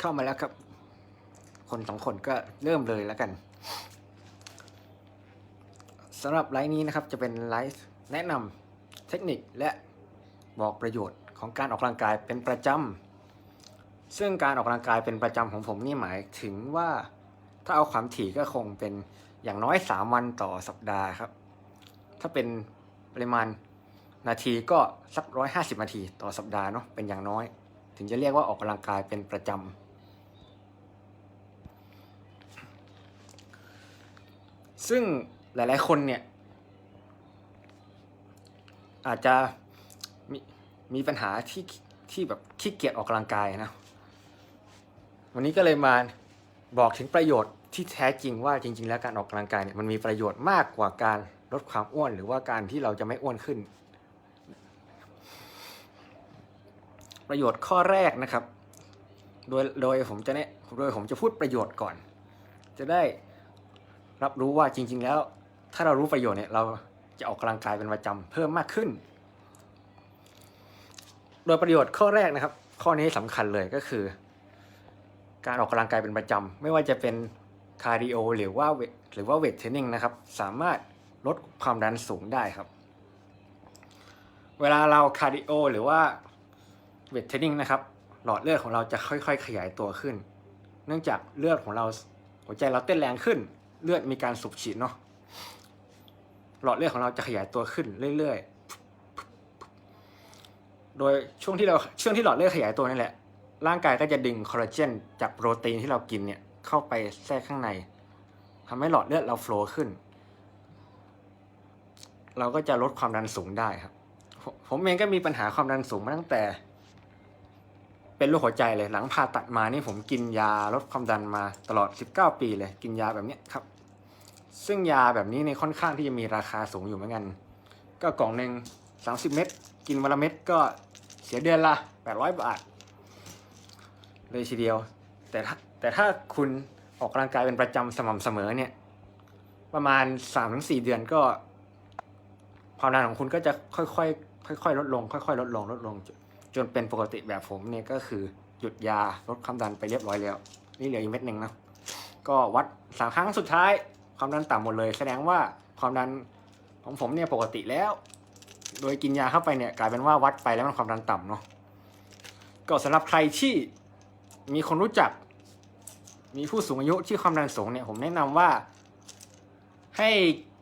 เข้ามาแล้วครับ คนสองคนก็เริ่มเลยแล้วกันสำหรับไลฟ์นี้นะครับจะเป็นไลฟ์แนะนำเทคนิคและบอกประโยชน์ของการออกกำลังกายเป็นประจำซึ่งการออกกำลังกายเป็นประจำของผมนี่หมายถึงว่าถ้าเอาความถี่ก็คงเป็นอย่างน้อย 3 วันต่อสัปดาห์ครับ ถ้าเป็นปริมาณนาทีก็สักร้อยห้าสิบนาทีต่อสัปดาห์เนาะเป็นอย่างน้อย ถึงจะเรียกว่าออกกำลังกายเป็นประจำ ซึ่งหลาย ๆ คนเนี่ย อาจจะมีมีปัญหาที่ที่แบบขี้เกียจออกกำลังกายนะ วันนี้ก็เลยมาบอกถึงประโยชน์ที่แท้จริงว่าจริง ๆ แล้วการออกกำลังกายเนี่ยมันมีประโยชน์มากกว่าการลดความอ้วน หรือว่าการที่เราจะไม่อ้วนขึ้น ประโยชน์ข้อแรกนะครับ โดยโดยผมจะเนี่ยโดยผมจะพูดประโยชน์ก่อน จะได้รับรู้ว่าจริง ๆ แล้ว ถ้าเรารู้ประโยชน์เนี่ยเราจะออกกำลังกายเป็นประจำเพิ่มมากขึ้น โดยประโยชน์ข้อแรกนะครับ ข้อนี้สำคัญเลยก็คือ การออกกำลังกายเป็นประจำไม่ว่าจะเป็นคาร์ดิโอหรือว่าหรือว่าเวทเทรนนิ่งนะครับ สามารถลดความดันสูงได้ครับ เวลาเราคาร์ดิโอหรือว่า เวทเทรนนิ่งนะครับ หลอดเลือดของเราจะค่อยๆ ขยายตัวขึ้น เนื่องจากเลือดของเราหัวใจเราเต้นแรงขึ้น เลือดมีการสูบฉีดเนาะหลอดเลือดของเราจะขยายตัวขึ้นเรื่อยๆ โดยช่วงที่เราช่วงที่หลอดเลือดขยายตัวนี่แหละ ร่างกายก็จะดึงคอลลาเจนจากโปรตีนที่เรากินเนี่ยเข้าไปแทรกข้างในทำให้หลอดเลือดเราโฟล์ขึ้น เราก็จะลดความดันสูงได้ครับ ผมเองก็มีปัญหาความดันสูงมาตั้งแต่ เป็นโรคหัวใจเลยหลังผ่าตัดมานี่ผมกินยาลดความดันมาตลอด 19 ปีเลยกินยาแบบนี้ครับ ซึ่งยาแบบนี้ในค่อนข้างที่จะมีราคาสูงอยู่เหมือนกัน ก็กล่องหนึ่ง30 เม็ดกินวันละเม็ดก็เสียเดือนละ 800 บาท เลยทีเดียว แต่ถ้าแต่ถ้าคุณออกกำลังกายเป็นประจำสม่ำเสมอเนี่ย ประมาณ 3-4 เดือนก็ความดันของคุณก็จะค่อยๆค่อยๆลดลง ค่อยๆลดลงลดลง นจนเป็นปกติแบบผมเนี่ยก็คือหยุดยาลดความดันไปเรียบร้อยแล้ว นี่เหลืออีกเม็ดหนึ่งนะก็วัดสามครั้งสุดท้ายความดันต่ำหมดเลย แสดงว่าความดันของผมเนี่ยปกติแล้ว โดยกินยาเข้าไปเนี่ยกลายเป็นว่าวัดไปแล้วมันความดันต่ำเนาะก็สำหรับใครที่มีคนรู้จัก มีผู้สูงอายุที่ความดันสูงเนี่ยผมแนะนำว่า ให้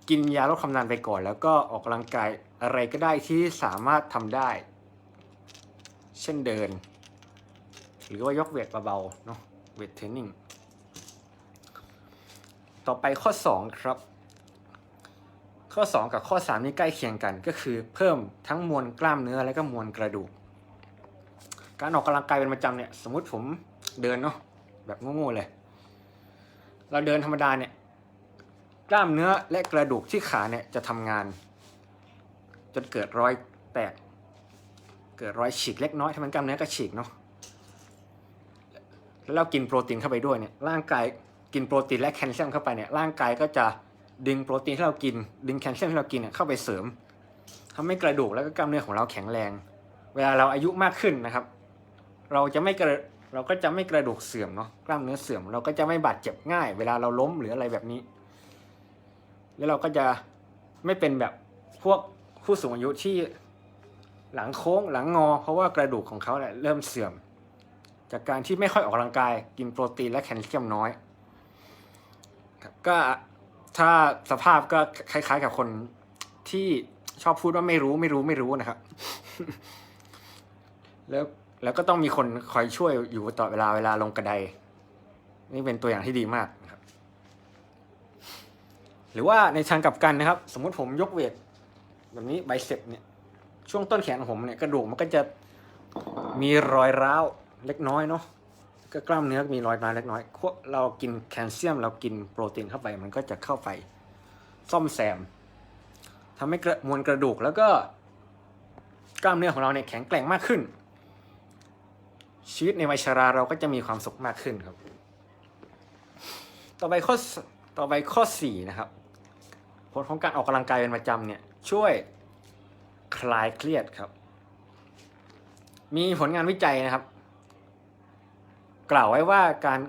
กินยาลดความดันไปก่อน แล้วก็ออกกำลังกายอะไรก็ได้ที่สามารถทำได้ เช่นเดิน หรือว่ายกเวทเบาๆเนาะเวทเทรนนิ่งต่อไปข้อ 2 ครับ ข้อ 2 กับข้อ 3 นี่ใกล้เคียงกันก็คือเพิ่มทั้งมวลกล้ามเนื้อและก็มวลกระดูก การออกกำลังกายเป็นประจำเนี่ยสมมุติผมเดินเนาะแบบโง่ๆเลย เราเดินธรรมดาเนี่ยกล้ามเนื้อและกระดูกที่ขาเนี่ยจะทำงาน จนเกิดรอยแตก เกิดรอยฉีกเล็กน้อยถ้ามันกล้ามเนื้อก็ฉีกเนาะแล้วเรากินโปรตีนเข้าไปด้วยเนี่ยร่างกายกินโปรตีนและแคลเซียมเข้าไปเนี่ยร่างกายก็จะดึงโปรตีนที่เรากิน ดึงแคลเซียมที่เรากินเนี่ยเข้าไปเสริมทำให้กระดูกแล้วก็กล้ามเนื้อของเราแข็งแรง เวลาเราอายุมากขึ้นนะครับ เราจะไม่กระเราก็จะไม่กระดูกเสื่อมเนาะกล้ามเนื้อเสื่อม เราก็จะไม่บาดเจ็บง่าย เวลาเราล้มหรืออะไรแบบนี้ แล้วเราก็จะไม่เป็นแบบพวกผู้สูงอายุที่ หลังโค้งหลังงอ เพราะว่ากระดูกของเขาเนี่ยเริ่มเสื่อม จากการที่ไม่ค่อยออกกำลังกายกินโปรตีนและแคลเซียมน้อยครับก็ถ้าสภาพก็คล้ายๆกับคนที่ชอบพูดว่าไม่รู้ไม่รู้ไม่รู้นะครับ แล้วแล้วก็ต้องมีคนคอยช่วยอยู่ตลอดเวลาเวลาลงกระได นี่เป็นตัวอย่างที่ดีมากนะครับ หรือว่าในทางกลับกันนะครับ สมมุติผมยกเวทแบบนี้ไบเซ็ปเนี่ย ช่วงต้นแขนของผมเนี่ยกระดูกมันก็จะมีรอยร้าวเล็กน้อยเนาะก็กล้ามเนื้อมีรอยร้าวเล็กน้อยพวกเรากินแคลเซียม เรากินโปรตีนเข้าไป มันก็จะเข้าไปซ่อมแซมทำให้มวลกระดูกแล้วก็กล้ามเนื้อของเราเนี่ยแข็งแกร่งมากขึ้น ชีวิตในวัยชราเราก็จะมีความสุขมากขึ้นครับ ต่อไปข้อต่อไปข้อสี่นะครับผลของการออกกำลังกายเป็นประจำเนี่ยช่วย คลายเครียดครับ มีผลงานวิจัยนะครับ กล่าวไว้ว่าการ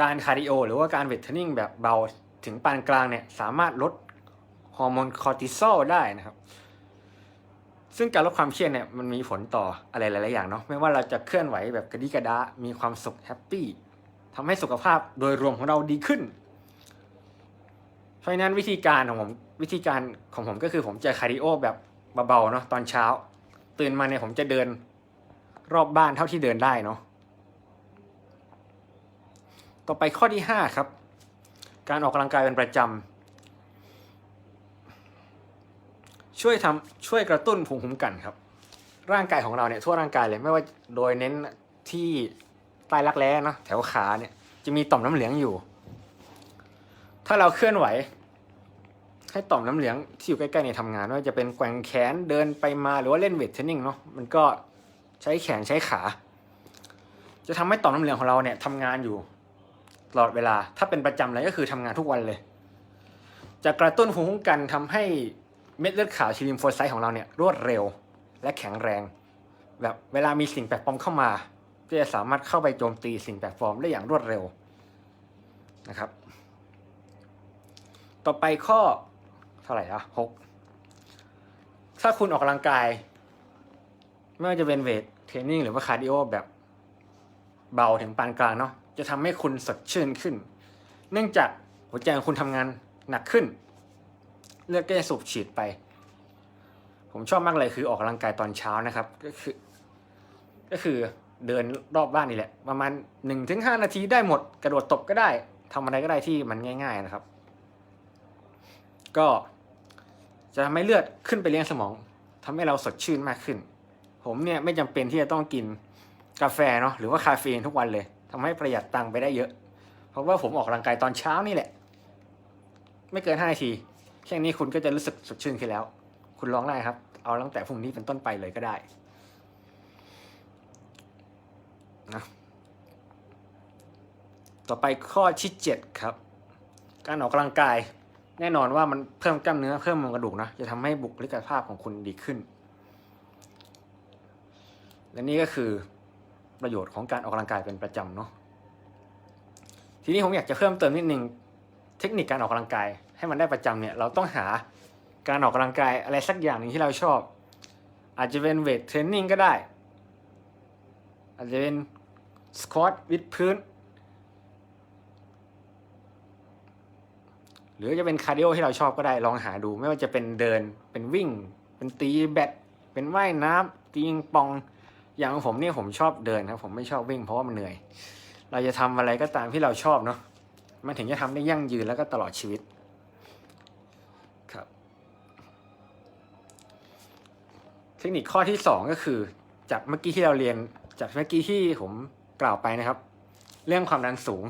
การคาร์ดิโอ หรือว่าการเวทเทรนนิ่งแบบเบาถึงปานกลางเนี่ยสามารถลดฮอร์โมนคอร์ติซอลได้นะครับ ซึ่งการลดความเครียดเนี่ยมันมีผลต่ออะไรหลาย ๆ อย่างเนาะไม่ว่าเราจะเคลื่อนไหวแบบกระดิกระดา มีความสุขแฮปปี้ทำให้สุขภาพโดยรวมของเราดีขึ้น เพราะฉะนั้นวิธีการของผมวิธีการของผมก็คือผมจะคาร์ดิโอแบบ เบาๆเนาะตอนเช้า ตื่นมาเนี่ยผมจะเดินรอบบ้านเท่าที่เดินได้เนาะต่อไปข้อที่ห้าครับ การออกกำลังกายเป็นประจำช่วยทำช่วยกระตุ้นภูมิคุ้มกันครับ ร่างกายของเราเนี่ยทั่วร่างกายเลยไม่ว่าโดยเน้นที่ใต้รักแร้เนาะแถวขาเนี่ยจะมีต่อมน้ำเหลืองอยู่ ถ้าเราเคลื่อนไหว ให้ต่อมน้ำเหลืองที่อยู่ใกล้ๆในยทำงานว่าจะเป็นแกว่งแขนเดินไปมาหรือว่าเล่นเวทเทรนนิ่งเนาะมันก็ใช้แขนใช้ขา จะทำให้ต่อมน้ำเหลืองของเราเนี่ยทำงานอยู่ตลอดเวลา ถ้าเป็นประจำเลยก็คือทำงานทุกวันเลย จะกระตุ้นภูมิคุ้มกันทำให้เม็ดเลือดขาวทีลิมโฟไซต์ของเราเนี่ยรวดเร็วและแข็งแรง แบบเวลามีสิ่งแปลกปลอมเข้ามาก็จะสามารถเข้าไปโจมตีสิ่งแปลกปลอมได้อย่างรวดเร็วนะครับ ต่อไปข้อ เท่าไหร่ละหกถ้าคุณออกกำลังกาย ไม่ว่าจะเป็นเวทเทรนนิ่งหรือว่าคาร์ดิโอแบบเบาถึงปานกลางเนาะจะทำให้คุณสดชื่นขึ้น เนื่องจากหัวใจของคุณทำงานหนักขึ้น เลือดก็จะสูบฉีดไป ผมชอบมากเลยคือออกกำลังกายตอนเช้านะครับ ก็คือ ก็คือเดินรอบบ้านนี่แหละ ประมาณหนึ่งถึงห้านาทีได้หมด กระโดดตบก็ได้ทำอะไรก็ได้ที่มันง่าย ๆนะครับ ก็ จะทำให้เลือดขึ้นไปเลี้ยงสมองทำให้เราสดชื่นมากขึ้น ผมเนี่ยไม่จำเป็นที่จะต้องกินกาแฟเนาะหรือว่าคาเฟอีนทุกวันเลยทำให้ประหยัดตังค์ไปได้เยอะ เพราะว่าผมออกกำลังกายตอนเช้านี่แหละ ไม่เกินห้านาทีแค่นี้คุณก็จะรู้สึกสดชื่นขึ้นแล้ว คุณลองได้ครับ เอาตั้งแต่พรุ่งนี้เป็นต้นไปเลยก็ได้นะต่อไปข้อที่เจ็ดครับ การออกกำลังกาย แน่นอนว่ามันเพิ่มกล้ามเนื้อเพิ่มมวลกระดูกนะจะทำให้บุคลิกภาพของคุณดีขึ้น และนี่ก็คือประโยชน์ของการออกกำลังกายเป็นประจำเนาะทีนี้ผมอยากจะเพิ่มเติมนิดนึงเทคนิคการออกกำลังกายให้มันได้ประจำเนี่ยเราต้องหาการออกกำลังกายอะไรสักอย่างหนึ่งที่เราชอบ อาจจะเป็นเวทเทรนนิ่งก็ได้ อาจจะเป็นสควอตวิดพื้น รือจะเป็นคาร์ดิโอที่เราชอบก็ได้ลองหาดู ไม่ว่าจะเป็นเดินเป็นวิ่ง เป็นตีแบดเป็นว่ายน้ำตีงปอง อย่างของผมเนี่ยผมชอบเดินครับผมไม่ชอบวิ่งเพราะว่ามันเหนื่อย เราจะทำอะไรก็ตามที่เราชอบเนาะมันถึงจะทำได้ยั่งยืนแล้วก็ตลอดชีวิตครับเทคนิคข้อที่สองก็คือ จากเมื่อกี้ที่เราเรียนจากเมื่อกี้ที่ผมกล่าวไปนะครับ เรื่องความดันสูง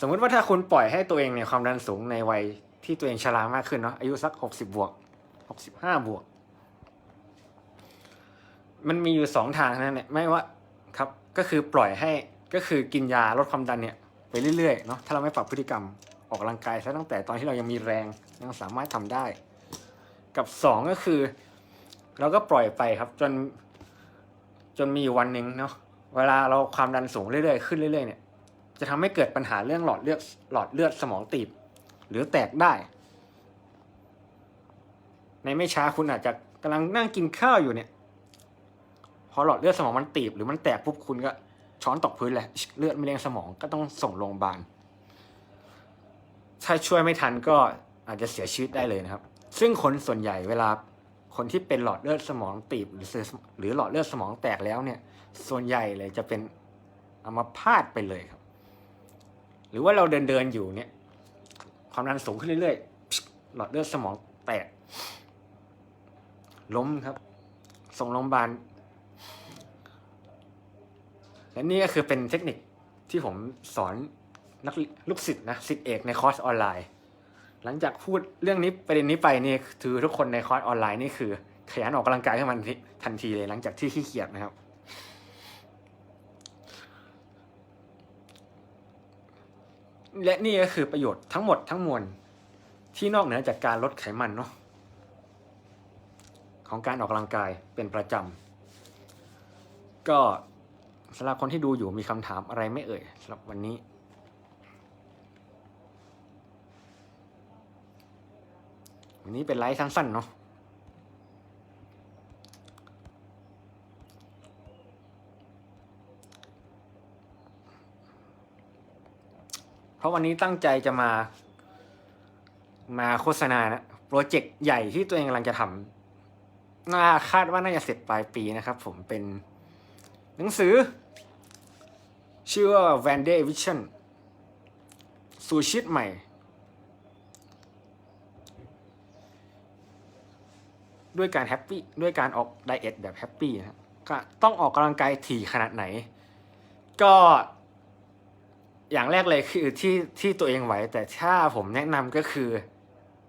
สมมุติว่าถ้าคุณปล่อยให้ตัวเองเนี่ยความดันสูงในวัยที่ตัวเองชรามากขึ้นเนาะอายุสักหกสิบบวกหกสิบห้าบวก มันมีอยู่สองทางนั้นแหละไม่ว่าครับก็คือปล่อยให้ก็คือกินยาลดความดันเนี่ยไปเรื่อยๆเนาะถ้าเราไม่ปรับพฤติกรรมออกกำลังกายซะตั้งแต่ตอนที่เรายังมีแรงยังสามารถทำได้ กับสองก็คือ เราก็ปล่อยไปครับจนจนมีอยู่วันหนึ่งเนาะเวลาเราความดันสูงเรื่อยๆขึ้นเรื่อยๆเนี่ย จะทำให้เกิดปัญหาเรื่องหลอดเลือดหลอดเลือดสมองตีบ หรือแตกได้ ในไม่ช้าคุณอาจจะกำลังนั่งกินข้าวอยู่เนี่ย พอหลอดเลือดสมองมันตีบ หรือมันแตกปุ๊บคุณก็ช้อนตกพื้นเลยเลือดไม่เลี้ยงสมองก็ต้องส่งโรงพยาบาลถ้าช่วยไม่ทันก็อาจจะเสียชีวิตได้เลยนะครับ ซึ่งคนส่วนใหญ่เวลาคนที่เป็นหลอดเลือดสมองตีบหรือหรือหลอดเลือดสมองแตกแล้วเนี่ย ส่วนใหญ่เลยจะเป็นอัมพาตไปเลยครับ หรือว่าเราเดินเดินๆอยู่เนี่ย ความดันสูงขึ้นเรื่อยๆหลอดเลือดสมองแตกล้มครับ ส่งโรงพยาบาลและนี่ก็คือเป็นเทคนิคที่ผมสอนนักลูกศิษย์นะศิษย์เอกในคอร์สออนไลน์ หลังจากพูดเรื่องนี้ประเด็นนี้ไปนี่ถือทุกคนในคอร์สออนไลน์นี่คือขยันออกกำลังกายขึ้นมาทันทีเลยหลังจากที่ขี้เกียจนะครับ และนี่ก็คือประโยชน์ทั้งหมดทั้งมวลที่นอกเหนือจากการลดไขมันเนาะของการออกกำลังกายเป็นประจำก็สำหรับคนที่ดูอยู่มีคำถามอะไรไม่เอ่ยสำหรับวันนี้ วันนี้เป็นไลฟ์สั้นๆเนาะ ราะวันนี้ตั้งใจจะมา มาโฆษณานะโปรเจกต์ใหญ่ที่ตัวเองกำลังจะทำน่าคาดว่าน่าจะเสร็จปลายปีนะครับ ผมเป็นหนังสือ ชื่อว่า Van Day Vision สู่ชีวิตใหม่ ด้วยการแฮปปี้ด้วยการออกไดเอทแบบแฮปปี้นะครับก็ต้องออกกำลังกายถี่ขนาดไหน ก็ อย่างแรกเลยคือที่ที่ตัวเองไหว แต่ถ้าผมแนะนำก็คือ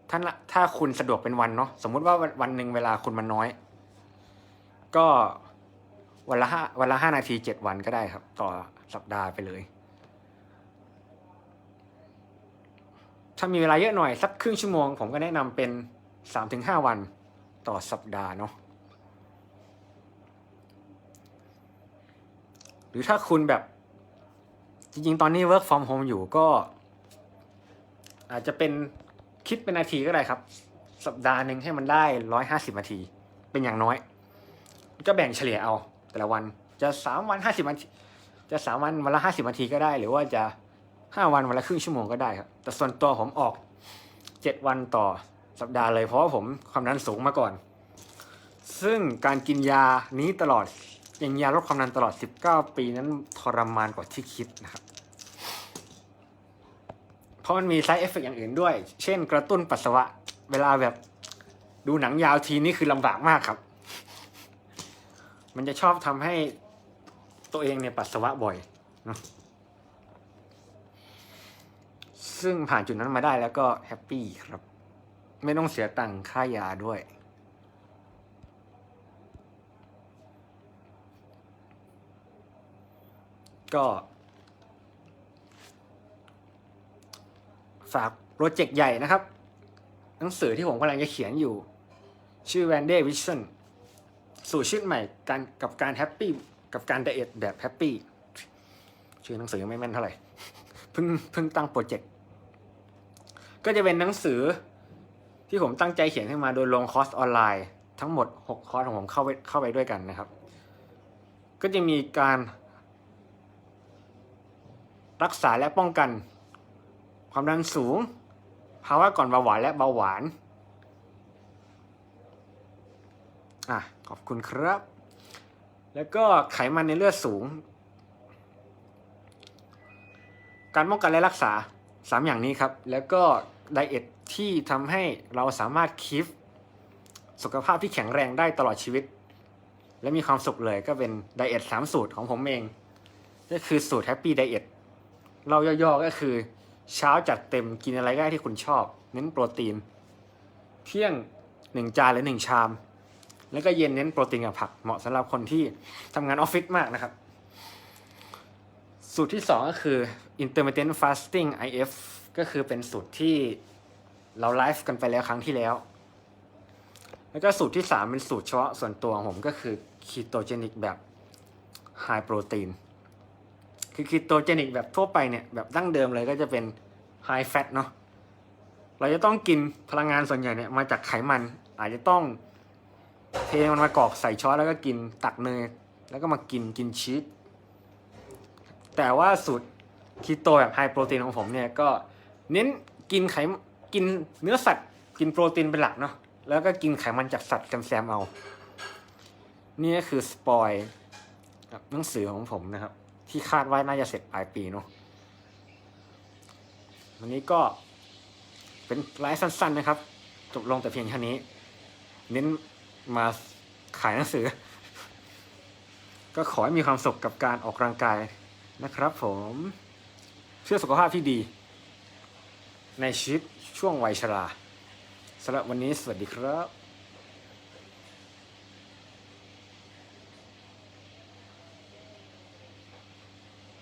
ถ้าถ้าคุณสะดวกเป็นวันเนาะสมมุติว่าวันวันหนึ่งเวลาคุณมันน้อย ก็วันละห้าวันละห้านาทีเจ็ดวันก็ได้ครับ ต่อสัปดาห์ไปเลย ถ้ามีเวลาเยอะหน่อย สักครึ่งชั่วโมง ผมก็แนะนำเป็นสามถึงห้าวันต่อสัปดาห์เนาะหรือถ้าคุณแบบ จริงๆ ตอนนี้ work from home อยู่ก็ อาจจะเป็นคิดเป็นนาทีก็ได้ครับ สัปดาห์หนึ่งให้มันได้ร้อยห้าสิบนาที เป็นอย่างน้อย ก็แบ่งเฉลี่ยเอา แต่ละวันจะสามวันห้าสิบนาทีจะสามวันวันละห้าสิบนาทีก็ได้ หรือว่าจะห้าวันวันละครึ่งชั่วโมงก็ได้ครับแต่ส่วนตัวผมออกเจ็ดวันต่อสัปดาห์เลยเพราะว่าผมความดันสูงมาก่อน ซึ่งการกินยานี้ตลอดอย่างยาลดความดันตลอด 19 ปีนั้นทรมานกว่าที่คิดนะครับ เพราะมันมี side effect อย่างอื่นด้วย เช่น กระตุ้นปัสสาวะ เวลาแบบดูหนังยาวทีนี่คือลำบากมากครับ มันจะชอบทำให้ตัวเองเนี่ยปัสสาวะบ่อยนะซึ่งผ่านจุดนั้นมาได้แล้วก็แฮปปี้ครับ ไม่ต้องเสียตังค่ายาด้วย ก็ ฝากโปรเจกต์ใหญ่นะครับ หนังสือที่ผมกำลังจะเขียนอยู่ ชื่อ Van d a Vision สู่ชีวิตใหม่การกับการแฮปปี้กับการไดเอทแบบแฮปปี้ชื่อหนังสือยังไม่แม่นเท่าไหร่เพิ่งเพิ่งตั้งโปรเจกต์ก็จะเป็นหนังสือที่ผมตั้งใจเขียนขึ้นมาโดยลงคอร์สออนไลน์ ทั้งหมด 6 คอร์สของผมเข้าไปเข้าไปด้วยกันนะครับ ก็จะมีการรักษาและป้องกัน ความดันสูง ภาวะก่อนเบาหวานและเบาหวานอะขอบคุณครับ แล้วก็ไขมันในเลือดสูง การป้องกันและรักษา 3 อย่างนี้ครับ แล้วก็ไดเอทที่ทำให้เราสามารถคีฟสุขภาพที่แข็งแรงได้ตลอดชีวิต และมีความสุขเลยก็เป็นไดเอทสามสูตรของผมเองก็คือสูตรแฮปปี้ไดเอทเราย่อๆก็คือ เช้าจัดเต็มกินอะไรก็ได้ที่คุณชอบ เน้นโปรตีน เที่ยงหนึ่งจานหรือหนึ่งชาม แล้วก็เย็นเน้นโปรตีนกับผักเหมาะสำหรับคนที่ทำงานออฟฟิศมากนะครับ สูตรที่ 2 ก็คือ intermittent fasting IF ก็คือเป็นสูตรที่เราไลฟ์กันไปแล้วครั้งที่แล้ว แล้วก็สูตรที่ 3 เป็นสูตรเฉพาะส่วนตัวของผมก็คือ ketogenic แบบ high protein คือคีโตเจนิกแบบทั่วไปเนี่ยแบบดั้งเดิมเลยก็จะเป็นไฮแฟตเนาะเราจะต้องกินพลังงานส่วนใหญ่เนี่ยมาจากไขมัน อาจจะต้องเทมันมากรอกใส่ช้อนแล้วก็กินตักเนยแล้วก็มากินกินชีสแต่ว่าสูตรคีโตแบบไฮโปรตีนของผมเนี่ยก็เน้นกินไขมกินเนื้อสัตว์ กินโปรตีนเป็นหลักเนาะแล้วก็กินไขมันจากสัตว์กันแซมเอา นี่ก็คือสปอยหนังสือของผมนะครับ ที่คาดว่าน่าจะเสร็จปลายปีเนาะวันนี้ก็เป็นไลฟ์สั้นๆนะครับ จบลงแต่เพียงเท่านี้ เน้นมาขายหนังสือ ก็ขอให้มีความสุขกับการออกกำลังกายนะครับผมเพื่อสุขภาพที่ดี ในชีวิตช่วงวัยชราสำหรับวันนี้สวัสดีครับ